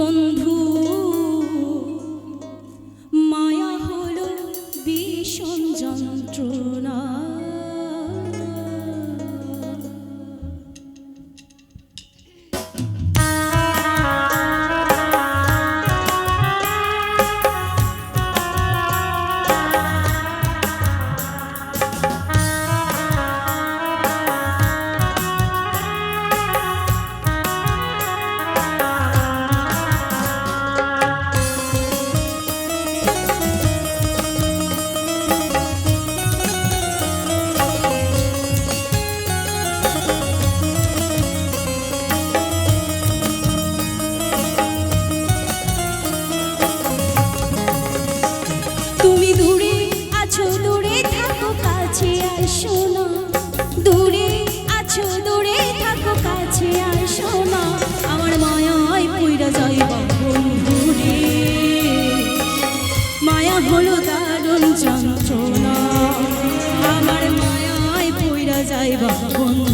বন্ধু যাইবা বন্ধু।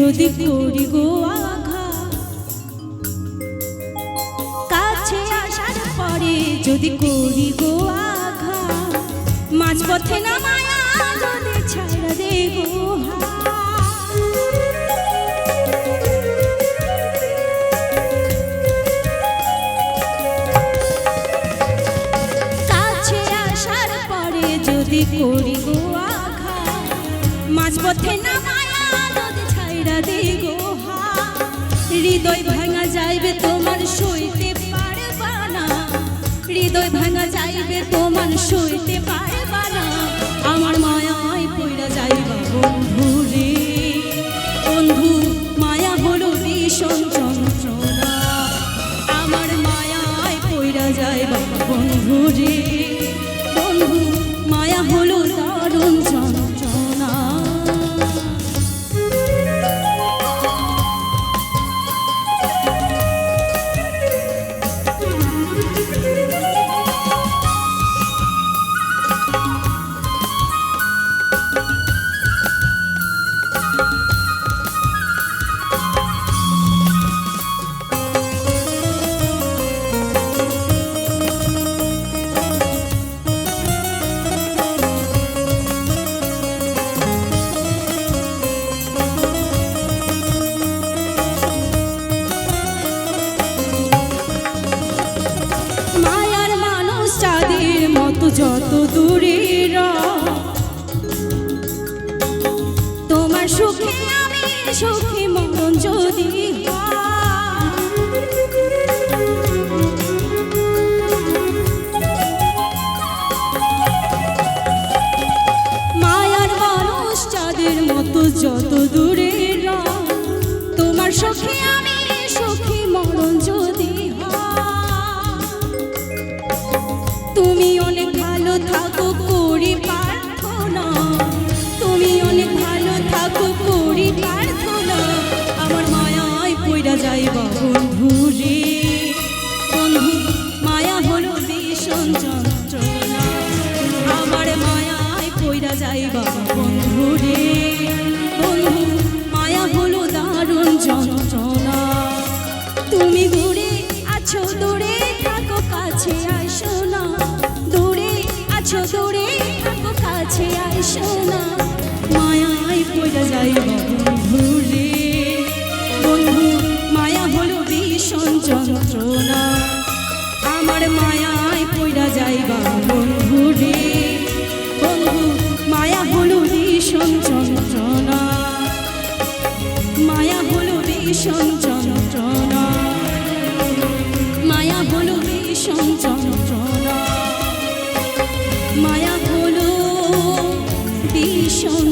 যদি করি গো আঘাত, কাছে আসার পরে যদি করি গো আঘাত, মাঝপথে না মায়া যদি ছাড়া দে কাছে আসার পরে যদি করি গো আঘাত, মাঝপথে না মায়া যদি ছাইরা দে গো হৃদয় ভাঙা যাইবে তোমার সইতে পারবা না। হৃদয় ভাঙা যাইবে তোমার সইতে পারবা না। আমার মায়ায় সুখী মন যদি মায়ার মানুষ চাঁদের মতো যত দূরে তোমার সুখে আমি সুখী মরণ যদি তুমি অনেক ভালো থাকো করি বন্ধু, মায়া হলো দারুণ যন্ত্রণা। তুমি দূরে আছো, দূরে থাকো, কাছে আসো না। দূরে আছো, দূরে থাকো, কাছে আসো না। মায়ায় পড়া যায় বন্ধু বন্ধু, মায়া হলো ভীষণ যন্ত্রণা। আমার মায়া ভীষণ যন্ত্রণা। মায়া হলো ভীষণ যন্ত্রণা। মায়া হলো ভীষণ